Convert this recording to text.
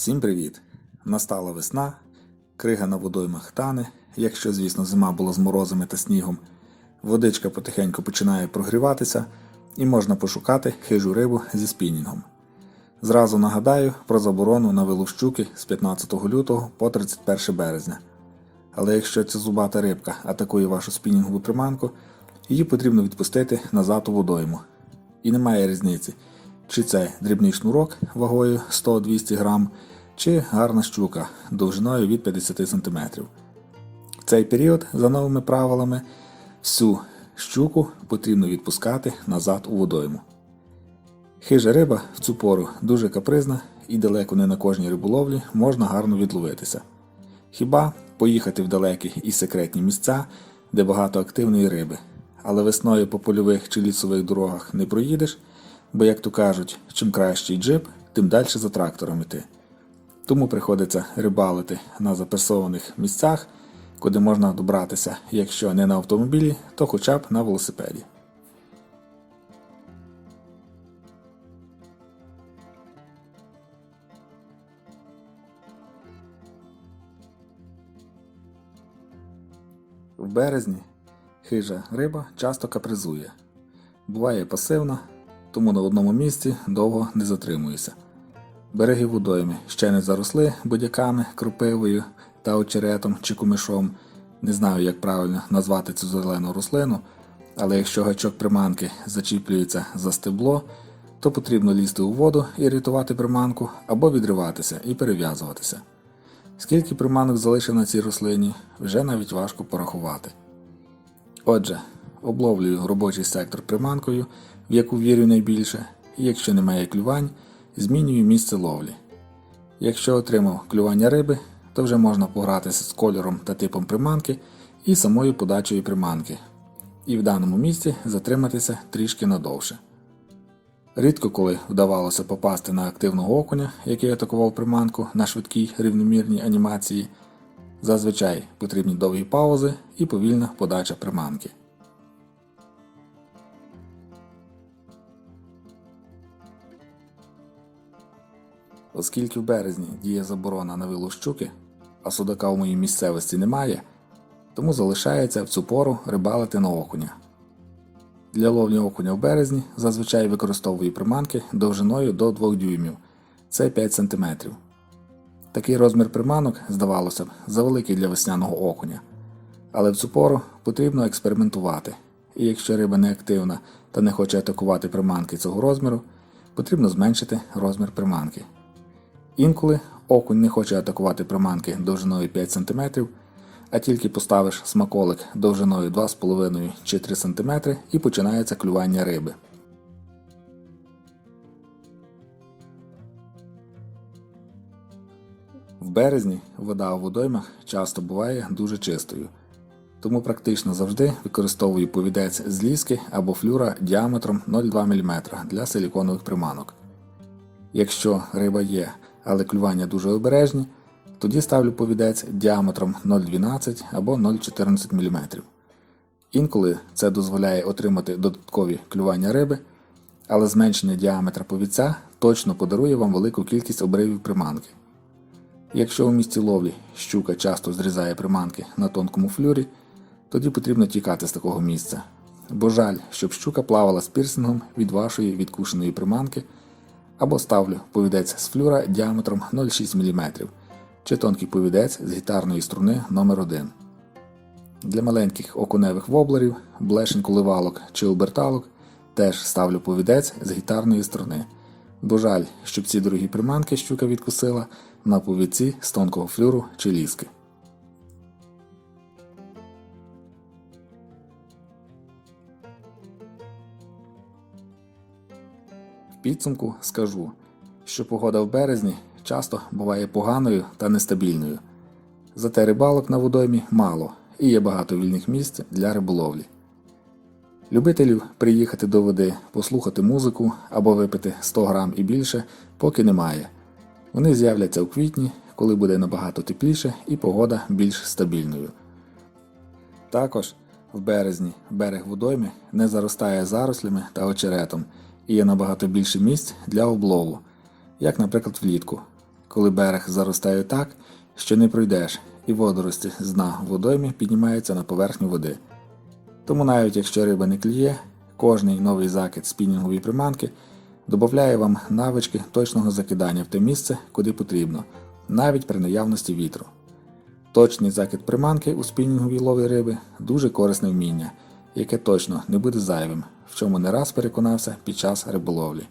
Всім привіт! Настала весна, крига на водоймах тане, якщо, звісно, зима була з морозами та снігом. Водичка потихеньку починає прогріватися і можна пошукати хижу рибу зі спінінгом. Зразу нагадаю про заборону на вилов з 15 лютого по 31 березня. Але якщо ця зубата рибка атакує вашу спінінгову приманку, її потрібно відпустити назад у водойму. І немає різниці, чи це дрібний шнурок вагою 100-200 грам, чи гарна щука довжиною від 50 см. В цей період, за новими правилами, всю щуку потрібно відпускати назад у водойму. Хижа риба в цю пору дуже капризна і далеко не на кожній риболовлі можна гарно відловитися. Хіба поїхати в далекі і секретні місця, де багато активної риби, але весною по польових чи лісових дорогах не проїдеш, бо, як то кажуть, чим кращий джип, тим далі за трактором іти. Тому приходиться рибалити на запресованих місцях, куди можна добратися, якщо не на автомобілі, то хоча б на велосипеді. В березні хижа риба часто капризує. Буває пасивна, тому на одному місці довго не затримується. Береги водойми ще не заросли будяками, кропивою та очеретом чи кумишом. Не знаю, як правильно назвати цю зелену рослину, але якщо гачок приманки зачіплюється за стебло, то потрібно лізти у воду і рятувати приманку або відриватися і перев'язуватися. Скільки приманок залишив на цій рослині, вже навіть важко порахувати. Отже, обловлюю робочий сектор приманкою, в яку вірю найбільше, і якщо немає клювань, змінюю місце ловлі. Якщо отримав клювання риби, то вже можна погратися з кольором та типом приманки і самою подачею приманки, і в даному місці затриматися трішки надовше. Рідко коли вдавалося попасти на активного окуня, який атакував приманку на швидкій рівномірній анімації. Зазвичай потрібні довгі паузи і повільна подача приманки. Оскільки в березні діє заборона на вилов щуки, а судака в моїй місцевості немає, тому залишається в цю пору рибалити на окуня. Для ловлі окуня в березні зазвичай використовую приманки довжиною до 2 дюймів це 5 см. Такий розмір приманок, здавалося б, завеликий для весняного окуня. Але в цю пору потрібно експериментувати, і якщо риба не активна та не хоче атакувати приманки цього розміру, потрібно зменшити розмір приманки. Інколи окунь не хоче атакувати приманки довжиною 5 см, а тільки поставиш смаколик довжиною 2,5 чи 3 см і починається клювання риби. В березні вода у водоймах часто буває дуже чистою, тому практично завжди використовую повідець з ліски або флюра діаметром 0,2 мм для силіконових приманок. Якщо риба є, але клювання дуже обережні, тоді ставлю повідець діаметром 0,12 або 0,14 мм. Інколи це дозволяє отримати додаткові клювання риби, але зменшення діаметра повідця точно подарує вам велику кількість обривів приманки. Якщо у місці ловлі щука часто зрізає приманки на тонкому флюрі, тоді потрібно тікати з такого місця, бо жаль, щоб щука плавала з пірсингом від вашої відкушеної приманки, або ставлю повідець з флюра діаметром 0,6 мм чи тонкий повідець з гітарної струни номер 1 Для маленьких окуневих воблерів, блешень коливалок чи оберталок теж ставлю повідець з гітарної струни. Бо жаль, щоб ці дорогі приманки щука відкусила на повідці з тонкого флюру чи ліски. Підсумку скажу, що погода в березні часто буває поганою та нестабільною. Зате рибалок на водоймі мало і є багато вільних місць для риболовлі. Любителів приїхати до води, послухати музику або випити 100 грам і більше, поки немає. Вони з'являться у квітні, коли буде набагато тепліше і погода більш стабільною. Також в березні берег водойми не заростає зарослями та очеретом і є набагато більше місць для облову, як, наприклад, влітку. коли берег заростає так, що не пройдеш, і водорості з дна водойми піднімаються на поверхню води. Тому навіть якщо риба не клює, кожний новий закид спінінгової приманки додає вам навички точного закидання в те місце, куди потрібно, навіть при наявності вітру. Точний закид приманки у спінінговій лові риби дуже корисне вміння, яке точно не буде зайвим, в чому не раз переконався під час риболовлі.